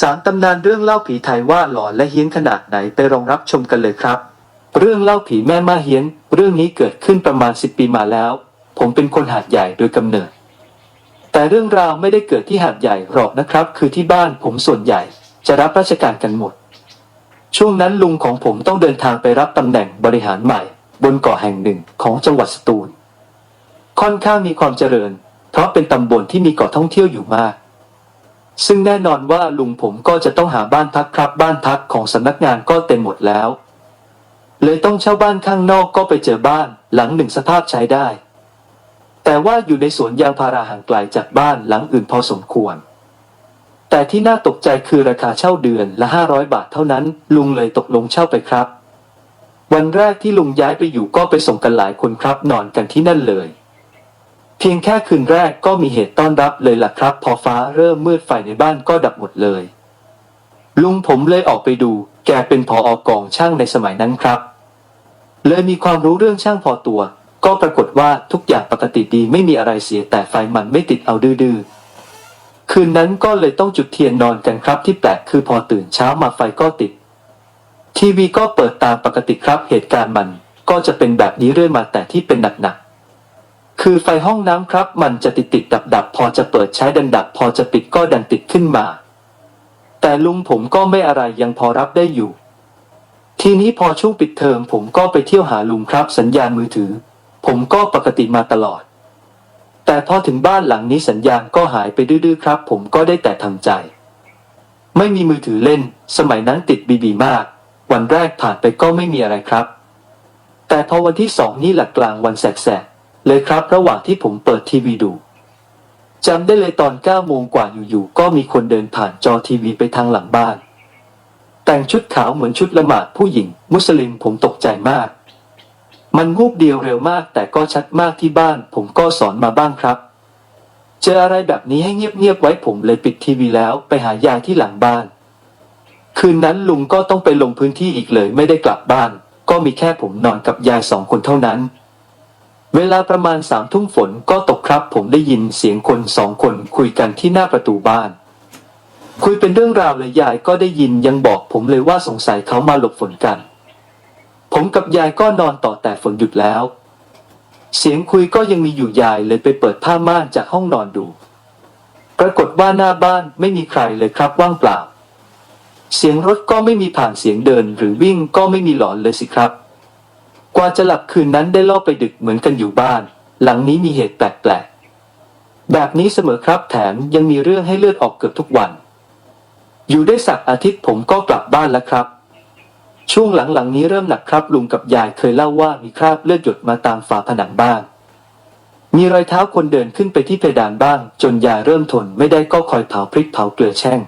สามตำนานเรื่องเล่าผีไทยว่าหลอนและเฮี้ยนขนาดไหนไปรองรับชมกันเลยครับ เรื่องเล่าผีแม่มาเฮี้ยน เรื่องนี้เกิดขึ้นประมาณสิบปีมาแล้ว ผมเป็นคนหาดใหญ่โดยกำเนิด แต่เรื่องราวไม่ได้เกิดที่หาดใหญ่หรอกนะครับ คือที่บ้านผมส่วนใหญ่ จะรับราชการกันหมด ช่วงนั้นลุงของผมต้องเดินทางไปรับตำแหน่งบริหารใหม่ บนเกาะแห่งหนึ่งของจังหวัดสตูล ค่อนข้างมีความเจริญ เพราะเป็นตำบลที่มีเกาะท่องเที่ยวอยู่มาก ซึ่งแน่นอนว่าลุงผมก็จะต้องหาบ้านพักครับ บ้านพักของสำนักงานก็เต็มหมดแล้ว เลยต้องเช่าบ้านข้างนอกก็ไปเจอบ้านหลังหนึ่งสภาพใช้ได้ แต่ว่าอยู่ในสวนยางพาราห่างไกลจากบ้านหลังอื่นพอสมควร แต่ที่น่าตกใจคือราคาเช่าเดือนละ500บาทเท่านั้น ลุงเลยตกลงเช่าไปครับ วันแรกที่ลุงย้ายไปอยู่ก็ไปส่งกันหลายคนครับนอนกันที่นั่นเลย เพียงแค่คืนแรกก็มีเหตุต้อนรับเลยล่ะครับ พอฟ้าเริ่มมืดไฟในบ้านก็ดับหมดเลย ลุงผมเลยออกไปดู แกเป็นพออกองช่างในสมัยนั้นครับ เลยมีความรู้เรื่องช่างพอตัว ก็ปรากฏว่าทุกอย่างปกติดีไม่มีอะไรเสียแต่ไฟมันไม่ติดเอาดื้อคืนนั้นก็เลยต้องจุดเทียนนอนกันครับที่แปลกคือพอตื่นเช้ามาไฟก็ติด ทีวีก็เปิดตามปกติครับเหตุการณ์มัน ก็จะเป็นแบบนี้เรื่อยมาแต่ที่เป็นหนักๆ คือไฟห้องน้ำครับ มันจะติดติดดับดับพอจะเปิดใช้ดันดับ พอจะปิดก็ดันติดขึ้นมา แต่ลุงผมก็ไม่อะไรยังพอรับได้อยู่ ทีนี้พอช่วงปิดเทอมผมก็ไปเที่ยวหาลุงครับ สัญญาณมือถือ ผมก็ปกติมาตลอด แต่พอถึงบ้านหลังนี้สัญญาณก็หายไปดื้อๆครับ ผมก็ได้แต่ทำใจ ไม่มีมือถือเล่น สมัยนั้นติดบีบีมาก วันแรกผ่านไปก็ไม่มีอะไรครับ แต่พอวันที่สองนี่หลักกลางวันแสกๆ เลยครับ ระหว่างที่ผมเปิดทีวีดูจำได้เลยตอนเก้าโมงกว่าอยู่ๆก็มีคนเดินผ่านจอทีวีไปทางหลังบ้าน แต่งชุดขาวเหมือนชุดละหมาดผู้หญิง มุสลิมผมตกใจมาก มันงูบเดียวเร็วมาก แต่ก็ชัดมากที่บ้าน ผมก็สอนมาบ้างครับ เจออะไรแบบนี้ให้เงียบๆไว้ผมเลยปิดทีวีแล้วไปหายายที่หลังบ้าน คืนนั้นลุงก็ต้องไปลงพื้นที่อีกเลยไม่ได้กลับบ้าน ก็มีแค่ผมนอนกับยายสองคนเท่านั้น เวลาประมาณสามทุ่มฝนก็ตกครับ ผมได้ยินเสียงคนสองคนคุยกันที่หน้าประตูบ้าน คุยเป็นเรื่องราวเลยยายก็ได้ยินยังบอกผมเลยว่าสงสัยเขามาหลบฝนกัน ผมกับยายก็นอนต่อแต่ฝนหยุดแล้ว เสียงคุยก็ยังมีอยู่ยายเลยไปเปิดผ้าม่านจากห้องนอนดู ปรากฏว่าหน้าบ้านไม่มีใครเลยครับว่างเปล่า เสียงรถก็ไม่มีผ่านเสียงเดินหรือวิ่งก็ไม่มีหลอนเลยสิครับ กว่าจะหลับคืนนั้นได้ล่อไปดึกเหมือนกันอยู่บ้าน หลังนี้มีเหตุแปลกๆ แบบนี้เสมอครับแถมยังมีเรื่องให้เลือดออกเกือบทุกวัน อยู่ได้สักอาทิตย์ผมก็กลับบ้านแล้วครับ ช่วงหลังๆนี้เริ่มหนักครับลุงกับยายเคยเล่าว่ามีคราบเลือดหยดมาตามฝาผนังบ้าน มีรอยเท้าคนเดินขึ้นไปที่เพดานบ้าง จนยายเริ่มทนไม่ได้ก็คอยเผาพริกเผาเกลือแช่ง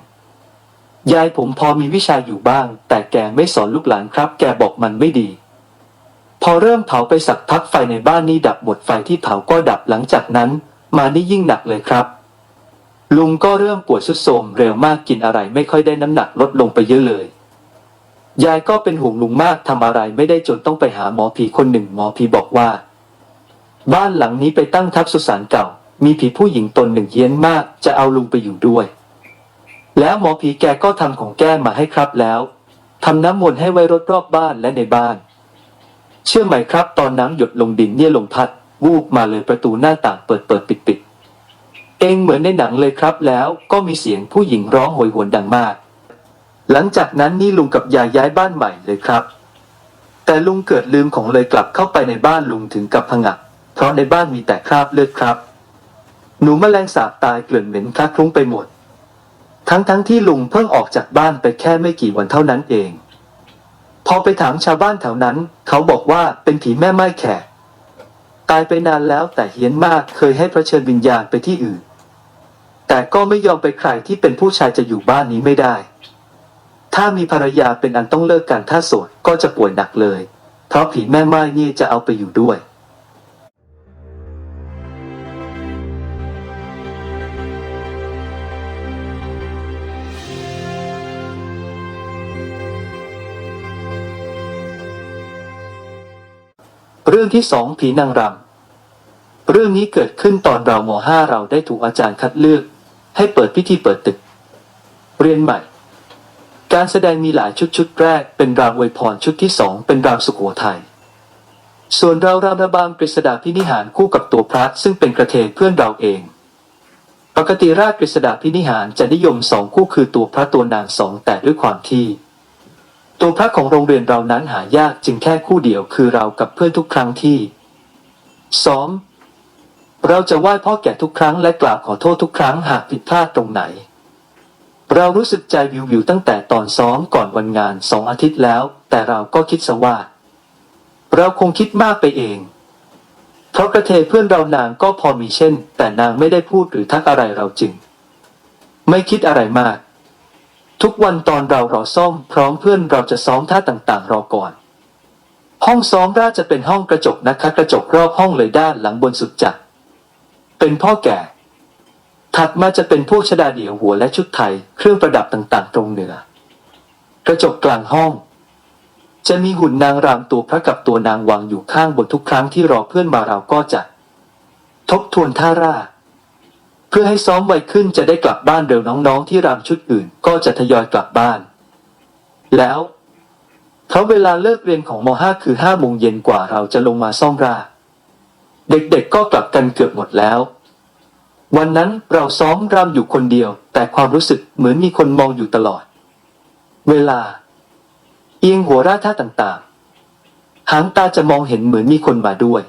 ยายผมพอมีวิชาอยู่บ้าง แต่แกไม่สอนลูกหลานครับ แกบอกมันไม่ดี อเริ่มเผาไปสักพักไฟในบ้านนี้ดับหมดไฟที่เผาก็ดับหลังจากนั้น มานี่ยิ่งหนักเลยครับ ลุงก็เริ่มปวดสุดโทมเร็วมากกินอะไรไม่ค่อยได้น้ำหนักลดลงไปเยอะเลย ยายก็เป็นห่วงลุงมากทำอะไรไม่ได้จนต้องไปหาหมอผีคนหนึ่งหมอผีบอกว่า บ้านหลังนี้ไปตั้งทับสุสานเก่า มีผีผู้หญิงตนหนึ่งเฮี้ยนมาก จะเอาลุงไปอยู่ด้วย แล้วหมอผีแกก็ทำของแก้มาให้ครับแล้วทำน้ำมนต์ให้ไว้รถรอบบ้านและในบ้าน เชื่อไหมครับ ตอนน้ำหยดลงดินเนี่ยลมพัด วูบมาเลยประตูหน้าต่างเปิดเปิดปิดปิดเองเหมือนในหนังเลยครับ แล้วก็มีเสียงผู้หญิงร้องโหยหวนดังมาก หลังจากนั้นนี่ลุงกับยายย้ายบ้านใหม่เลยครับ แต่ลุงเกิดลืมของเลยกลับเข้าไปในบ้านลุงถึงกับผงะเพราะในบ้านมีแต่คราบเลือดครับ หนูแมลงสาบตายเกลื่อนเหม็นคลักคลุ้งไปหมด ทั้งทั้งที่ลุงเพิ่งออกจากบ้านไปแค่ไม่กี่วันเท่านั้นเอง พอไปถามชาวบ้านแถวนั้น เขาบอกว่าเป็นผีแม่ไม้แขก ตายไปนานแล้วแต่เฮี้ยนมากเคยให้พระเชิญวิญญาณไปที่อื่น แต่ก็ไม่ยอมไปใครที่เป็นผู้ชายจะอยู่บ้านนี้ไม่ได้ ถ้ามีภรรยาเป็นอันต้องเลิกกันถ้าโสดก็จะป่วยหนักเลย เพราะผีแม่ไม้นี่จะเอาไปอยู่ด้วย เรื่องที่สองผีนางรำเรื่องนี้เกิดขึ้นตอนเรามห้าเราได้ถูกอาจารย์คัดเลือก ให้เปิดพิธีเปิดตึก เรียนใหม่ การแสดงมีหลายชุดชุดแรกเป็นรางอวยพรชุดที่สองเป็นรางสุโขทัยส่วนเรารามระบามกฤษดาพินิหารคู่กับตัวพระซึ่งเป็นกระเทยเพื่อนเราเอง ปกติราชกฤษดาพินิหารจะนิยมสองคู่คือตัวพระตัวนางสองแต่ด้วยความที่ ตัวพระของโรงเรียนเรานั้นหายากจึงแค่คู่เดียวคือเรากับเพื่อนทุกครั้งที่ซ้อม เราจะไหว้พ่อแก่ทุกครั้งและกราบขอโทษทุกครั้งหากผิดพลาดตรงไหน เรารู้สึกใจวิววิวตั้งแต่ตอนซ้อมก่อนวันงานสองอาทิตย์แล้ว แต่เราก็คิดซะว่า เราคงคิดมากไปเอง เพราะกระเทเพื่อนเรานางก็พอมีเช่น แต่นางไม่ได้พูดหรือทักอะไรเราจึง ไม่คิดอะไรมาก ทุกวันตอนเรารอซ่อมพร้อมเพื่อนเราจะซ้อมท่าต่างๆรอก่อน ห้องซ้อมราจะเป็นห้องกระจกนะคะกระจกรอบห้องเลยด้านหลังบนสุดจัดเป็นพ่อแก่ ถัดมาจะเป็นพวกชดาเดี่ยวหัวและชุดไทย เครื่องประดับต่างๆ ตรงเหนือ กระจกกลางห้อง จะมีหุ่นนางรำตัวพระกับตัวนางวางอยู่ข้างบนทุกครั้งที่รอเพื่อนมาเราก็จะ ทบทวนท่าร่า พื่อให้ซ้อมไวขึ้นจะได้กลับบ้านเร็วน้องๆ ที่รำชุดอื่นก็จะทยอยกลับบ้าน แล้วเพราเวลาเลิกเรียนของม .5 คือ5โมงเย็นกว่าเราจะลงมาซ่อมรา เด็กๆก็กลับกันเกือบหมดแล้ว วันนั้นเราซ้อมรำอยู่คนเดียว แต่ความรู้สึกเหมือนมีคนมองอยู่ตลอด เวลา เอียงหัวราท่าต่างๆ หางตาจะมองเห็นเหมือนมีคนมาด้วย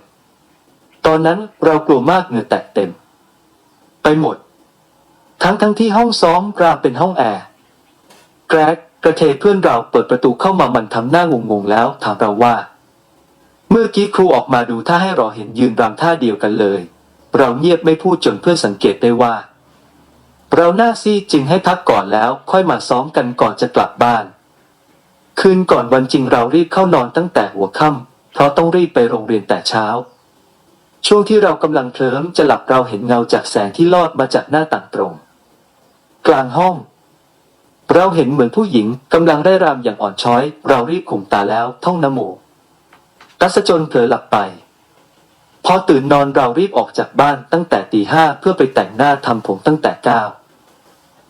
ตอนนั้นเรากลัวมากเหงื่อแตกเต็ม ไปหมด ทั้งทั้งที่ห้องซ้อมรามเป็นห้องแอร์แกรกกระเทยเพื่อนเราเปิดประตูเข้ามามันทำหน้างงๆแล้วถามเราว่า เมื่อกี้ครูออกมาดูท่าให้เราเห็นยืนรำท่าเดียวกันเลย เราเงียบไม่พูดจนเพื่อนสังเกตได้ว่า เราหน้าซีดจึงให้พักก่อนแล้วค่อยมาซ้อมกันก่อนจะกลับบ้าน คืนก่อนวันจริงเรารีบเข้านอนตั้งแต่หัวค่ำเพราะต้องรีบไปโรงเรียนแต่เช้า ช่วงที่เรากำลังเคลิ้มจะหลับเราเห็นเงาจากแสงที่ลอดมาจากหน้าต่างตรง กลางห้อง เราเห็นเหมือนผู้หญิงกำลังได้รำอย่างอ่อนช้อย เรารีบข่มตาแล้วท่องนโมรัศจนเผลอหลับไป พอตื่นนอนเรารีบออกจากบ้านตั้งแต่ตีห้าเพื่อไปแต่งหน้าทำผมตั้งแต่เก้า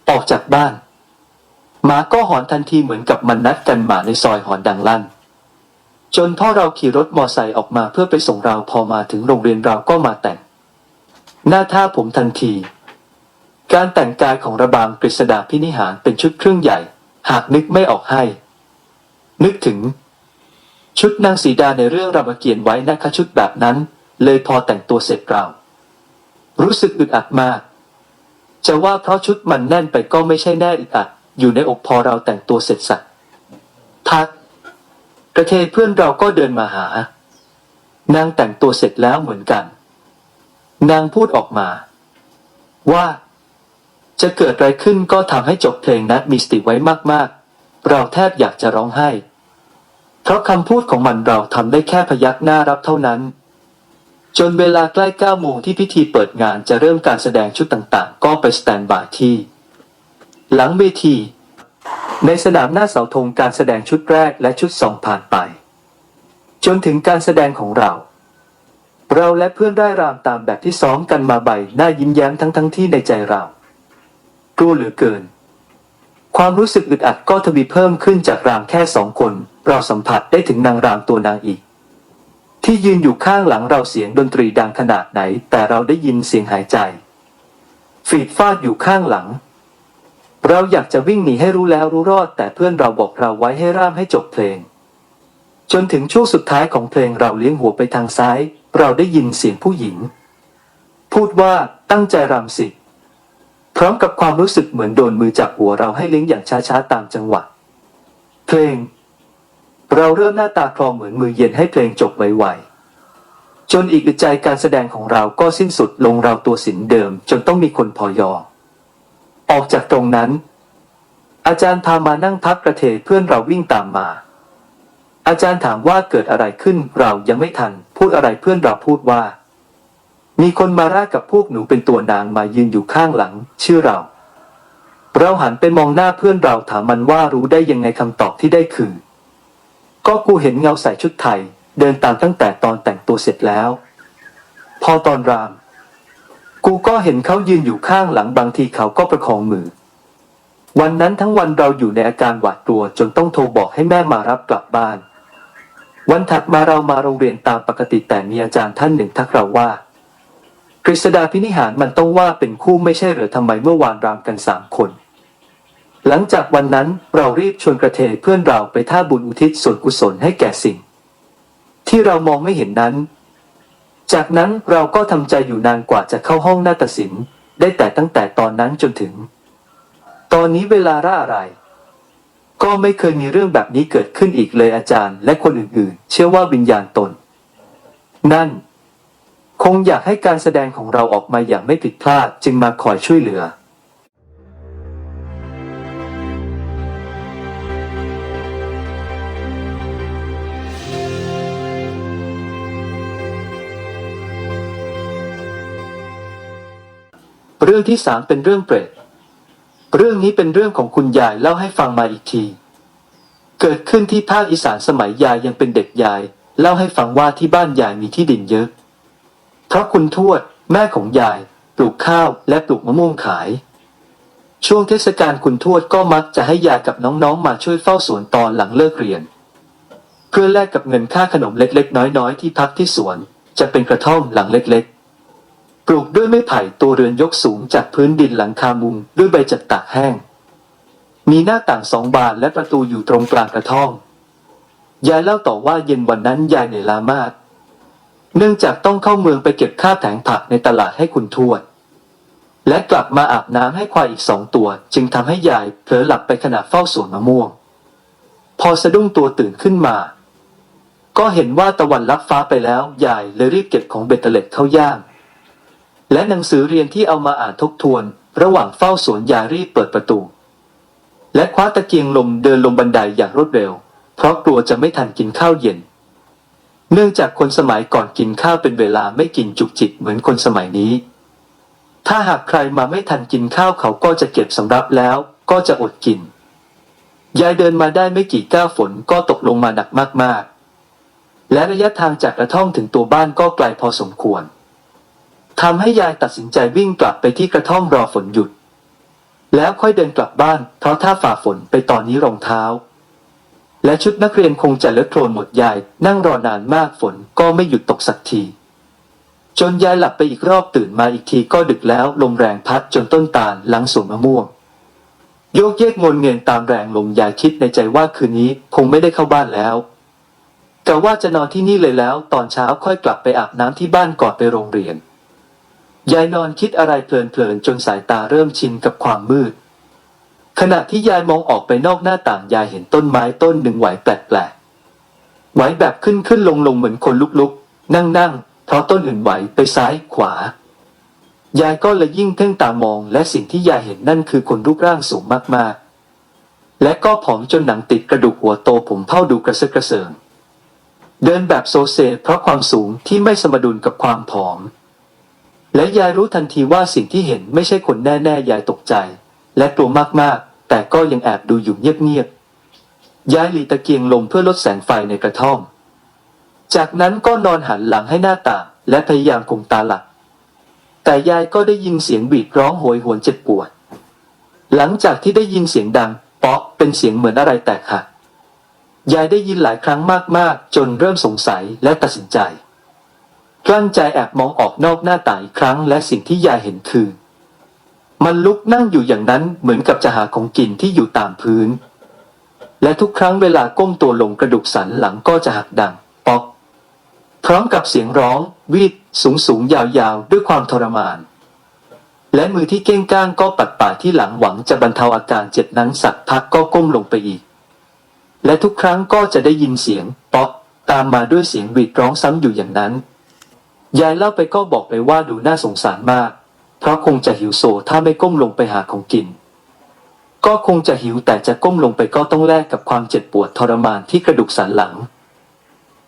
ออกจากบ้านหมาก็หอนทันทีเหมือนกับมันนัดกันหมาในซอยหอนดังลั่น จนพ่อเราขี่รถมอไซค์ออกมาเพื่อไปส่งเราพอมาถึงโรงเรียนเราก็มาแต่ง หน้าท่าผมทันที การแต่งกายของระบามกฤษดาพินิหารเป็นชุดเครื่องใหญ่ หากนึกไม่ออกให้ นึกถึง ชุดนางสีดาในเรื่องรามเกียรติ์ไว้นะคะชุดแบบนั้น เลยพอแต่งตัวเสร็จเรา รู้สึกอึดอัดมาก จะว่าเพราะชุดมันแน่นไปก็ไม่ใช่แน่อึดอัดอยู่ในอกพอเราแต่งตัวเสร็จสักพัก กระเทยเพื่อนเราก็เดินมาหา นางแต่งตัวเสร็จแล้วเหมือนกัน นางพูดออกมา ว่า จะเกิดอะไรขึ้นก็ทำให้จบเพลงนัดมีสติไว้มากๆ เราแทบอยากจะร้องไห้ เพราะคำพูดของมันเราทำได้แค่พยักหน้ารับเท่านั้น จนเวลาใกล้เก้าโมงที่พิธีเปิดงานจะเริ่มการแสดงชุดต่างๆ ก็ไปสแตนบายที่ หลังเวที ในสนามหน้าเสาธงการแสดงชุดแรกและชุดสองผ่านไป จนถึงการแสดงของเรา เราและเพื่อนได้รามตามแบบที่ซ้อมกันมาใบหน้ายิ้มแย้มทั้งทั้งที่ในใจเรากลัวเหลือเกิน ความรู้สึกอึดอัดก็ทวีเพิ่มขึ้นจากรามแค่สองคน เราสัมผัสได้ถึงนางรามตัวนางอีก ที่ยืนอยู่ข้างหลังเราเสียงดนตรีดังขนาดไหน แต่เราได้ยินเสียงหายใจ ฝีดฟาดอยู่ข้างหลัง เราอยากจะวิ่งหนีให้รู้แล้วรู้รอด แต่เพื่อนเราบอกเราไว้ให้ร่ามให้จบเพลง จนถึงช่วงสุดท้ายของเพลงเราเลี้ยงหัวไปทางซ้าย เราได้ยินเสียงผู้หญิง พูดว่าตั้งใจรำสิพร้อมกับความรู้สึกเหมือนโดนมือจับหัวเราให้เลี้ยงอย่างช้าๆตามจังหวะเพลง เราเริ่มหน้าตาคลองเหมือนมือเย็นให้เพลงจบไวๆจนอีกใจการแสดงของเราก็สิ้นสุดลงเราตัวสินเดิม จนต้องมีคนพอยอ ออกจากตรงนั้น อาจารย์พามานั่งพักกระเทเพื่อนเราวิ่งตามมา อาจารย์ถามว่าเกิดอะไรขึ้นเรายังไม่ทัน พูดอะไรเพื่อนเราพูดว่า มีคนมาร่ากับพวกหนูเป็นตัวนางมายืนอยู่ข้างหลัง ชื่อเรา เราหันไปมองหน้าเพื่อนเราถามมันว่ารู้ได้ยังไงคำตอบที่ได้คือ ก็กูเห็นเงาใส่ชุดไทย เดินตามตั้งแต่ตอนแต่งตัวเสร็จแล้ว พอตอนราม กูก็เห็นเขายืนอยู่ข้างหลังบางทีเขาก็ประคองมือ วันนั้นทั้งวันเราอยู่ในอาการหวาดกลัวจนต้องโทรบอกให้แม่มารับกลับบ้าน วันถัดมาเรามาโรงเรียนตามปกติแต่มีอาจารย์ท่านหนึ่งทักเราว่ากฤษดาพินิหารมันต้องว่าเป็นคู่ไม่ใช่หรือทำไมเมื่อวานรามกันสามคน หลังจากวันนั้นเรารีบชวนกระเทยเพื่อนเราไปท่าบุญอุทิศส่วนกุศลให้แก่สิ่ง ที่เรามองไม่เห็นนั้น จากนั้นเราก็ทำใจอยู่นานกว่าจะเข้าห้องนาฏศิลป์ได้แต่ตั้งแต่ตอนนั้นจนถึง ตอนนี้เวลาร่าอะไร ก็ไม่เคยมีเรื่องแบบนี้เกิดขึ้นอีกเลยอาจารย์ และคนอื่นๆ เชื่อว่าวิญญาณตน นั่น คงอยากให้การแสดงของเราออกมาอย่างไม่ผิดพลาดจึงมาคอยช่วยเหลือ เรื่องที่สามเป็นเรื่องเปรต เรื่องนี้เป็นเรื่องของคุณยายเล่าให้ฟังมาอีกที เกิดขึ้นที่ภาคอีสานสมัยยายยังเป็นเด็กยาย เล่าให้ฟังว่าที่บ้านยายมีที่ดินเยอะ เพราะคุณทวด แม่ของยาย ปลูกข้าวและปลูกมะม่วงขาย ช่วงเทศกาลคุณทวดก็มักจะให้ยายกับน้องๆมาช่วยเฝ้าสวนตอนหลังเลิกเรียน เพื่อแลกกับเงินค่าขนมเล็กๆ น้อยๆ ที่พักที่สวน จะเป็นกระท่อมหลังเล็กๆ ปลูกด้วยไม้ไผ่ตัวเรือนยกสูงจากพื้นดินหลังคามุงด้วยใบจัดตากแห้ง มีหน้าต่างสองบานและประตูอยู่ตรงกลางกระท่อมยายเล่าต่อว่าเย็นวันนั้นยายเหนื่อยล้ามาก เนื่องจากต้องเข้าเมืองไปเก็บค่าแผงผักในตลาดให้คุณทวด และกลับมาอาบน้ำให้ควายอีกสองตัว จึงทำให้ยายเผลอหลับไปขณะเฝ้าสวนมะม่วง พอสะดุ้งตัวตื่นขึ้นมา ก็เห็นว่าตะวันลับฟ้าไปแล้วยายเลยรีบเก็บของเบตเตล็ตเข้าย่าง และหนังสือเรียนที่เอามาอ่านทบทวน ระหว่างเฝ้าสวนยายรีบเปิดประตู และคว้าตะเกียงลมเดินลงบันไดอย่างรวดเร็ว เพราะกลัวจะไม่ทันกินข้าวเย็น เนื่องจากคนสมัยก่อนกินข้าวเป็นเวลาไม่กินจุกจิกเหมือนคนสมัยนี้ ถ้าหากใครมาไม่ทันกินข้าวเขาก็จะเก็บสำรับแล้วก็จะอดกิน ยายเดินมาได้ไม่กี่ก้าวฝนก็ตกลงมาหนักมากๆ และระยะทางจากกระท่อมถึงตัวบ้านก็ไกลพอสมควร ทำให้ยายตัดสินใจวิ่งกลับไปที่กระท่อมรอฝนหยุด แล้วค่อยเดินกลับบ้าน เพราะถ้าฝ่าฝนไปตอนนี้รองเท้า และชุดนักเรียนคงจะเลอะโคลนหมดยาย นั่งรอนานมากฝนก็ไม่หยุดตกสักที จนยายหลับไปอีกรอบตื่นมาอีกทีก็ดึกแล้วลมแรงพัดจนต้นตาลหลังสวนมะม่วงโยกเยกงนเงินตามแรงลมยายคิดในใจว่าคืนนี้คงไม่ได้เข้าบ้านแล้วแต่ว่าจะนอนที่นี่เลยแล้ว ตอนเช้าค่อยกลับไปอาบน้ำที่บ้านก่อนไปโรงเรียน ยายนอนคิดอะไรเพลินๆจนสายตาเริ่มชินกับความมืด ขณะที่ยายมองออกไปนอกหน้าต่างยายเห็นต้นไม้ต้นหนึ่งไหวแปลกๆไหวแบบขึ้นขึ้นลงลงเหมือนคนลุกๆ นั่งๆเพราะต้นอื่นไหวไปซ้ายขวายายก็เลยยิ่งเพ่งตามอง และสิ่งที่ยายเห็นนั่นคือคนรูปร่างสูงมากๆ และก็ผอมจนหนังติดกระดูกหัวโตผมเผ่าดูกระเซาะกระเซิงเดินแบบโซเซเพราะความสูงที่ไม่สมดุลกับความผอม และยายรู้ทันทีว่าสิ่งที่เห็นไม่ใช่คนแน่ๆ ยายตกใจ และกลัวมากๆ แต่ก็ยังแอบดูอยู่เงียบๆ ยายหลีตะเกียงลมเพื่อลดแสงไฟในกระท่อม จากนั้นก็นอนหันหลังให้หน้าต่างและพยายามคงตาหลับ แต่ยายก็ได้ยินเสียงบีดร้องโหยหวนเจ็บปวด หลังจากที่ได้ยินเสียงดังเปาะเป็นเสียงเหมือนอะไรแตกหัก ยายได้ยินหลายครั้งมากๆ จนเริ่มสงสัยและตัดสินใจ กลั้นใจแอบมองออกนอกหน้าต่างอีกครั้ง และสิ่งที่ยายเห็นคือ มันลุกนั่งอยู่อย่างนั้นเหมือนกับจะหาของกินที่อยู่ตามพื้น และทุกครั้งเวลาก้มตัวลงกระดูกสันหลังก็จะหักดัง ป๊อก พร้อมกับเสียงร้องวีดสูงสูงๆยาวๆ ด้วยความทรมาน และมือที่เก้งก้างก็ปัดป่าที่หลังหวังจะบรรเทาอาการเจ็บนั้นสักพักก็ก้มลงไปอีก และทุกครั้งก็จะได้ยินเสียง ป๊อกตามมาด้วยเสียงวีดร้องซ้ำอยู่อย่างนั้น ยายเล่าไปก็บอกไปว่าดูน่าสงสารมาก เพราะคงจะหิวโซถ้าไม่ก้มลงไปหาของกิน ก็คงจะหิวแต่จะก้มลงไปก็ต้องแลกกับความเจ็บปวดทรมานที่กระดูกสันหลัง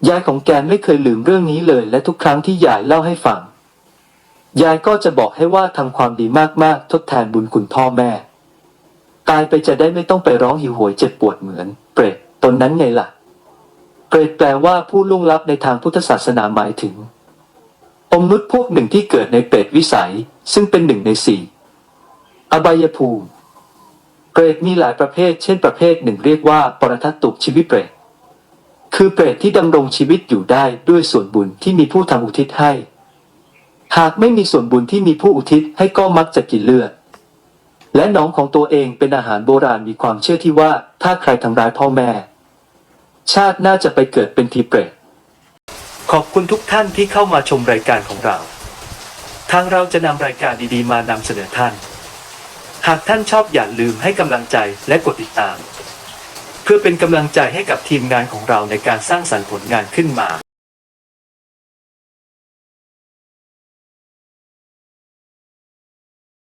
ยายของแกไม่เคยลืมเรื่องนี้เลย และทุกครั้งที่ยายเล่าให้ฟัง ยายก็จะบอกให้ว่าทำความดีมากๆ ทดแทนบุญคุณพ่อแม่ ตายไปจะได้ไม่ต้องไปร้องหิวโหยเจ็บปวดเหมือน เปรตตนนั้นไงล่ะ เปรตแปลว่าผู้ล่วงลับในทางพุทธศาสนาหมายถึง องค์นุษย์พวกหนึ่งที่เกิดในเปรตวิสัย ซึ่งเป็นหนึ่งในสี่อบายภูมิ เปรตมีหลายประเภท เช่นประเภทหนึ่งเรียกว่าปรทัตตุชีวิตเปรต คือเปรตที่ดำรงชีวิตอยู่ได้ด้วยส่วนบุญที่มีผู้ทำอุทิศให้ หากไม่มีส่วนบุญที่มีผู้อุทิศให้ก็มักจะกินเลือด และน้องของตัวเองเป็นอาหารโบราณมีความเชื่อที่ว่าถ้าใครทำร้ายพ่อแม่ ชาติน่าจะไปเกิดเป็นทีเปรต ขอบคุณทุกท่านที่เข้ามาชมรายการของเรา ทางเราจะนำรายการดีๆ มานำเสนอท่าน หากท่านชอบอย่าลืมให้กำลังใจและกดติดตาม เพื่อเป็นกำลังใจให้กับทีมงานของเราในการสร้างสรรค์ผลงานขึ้นมา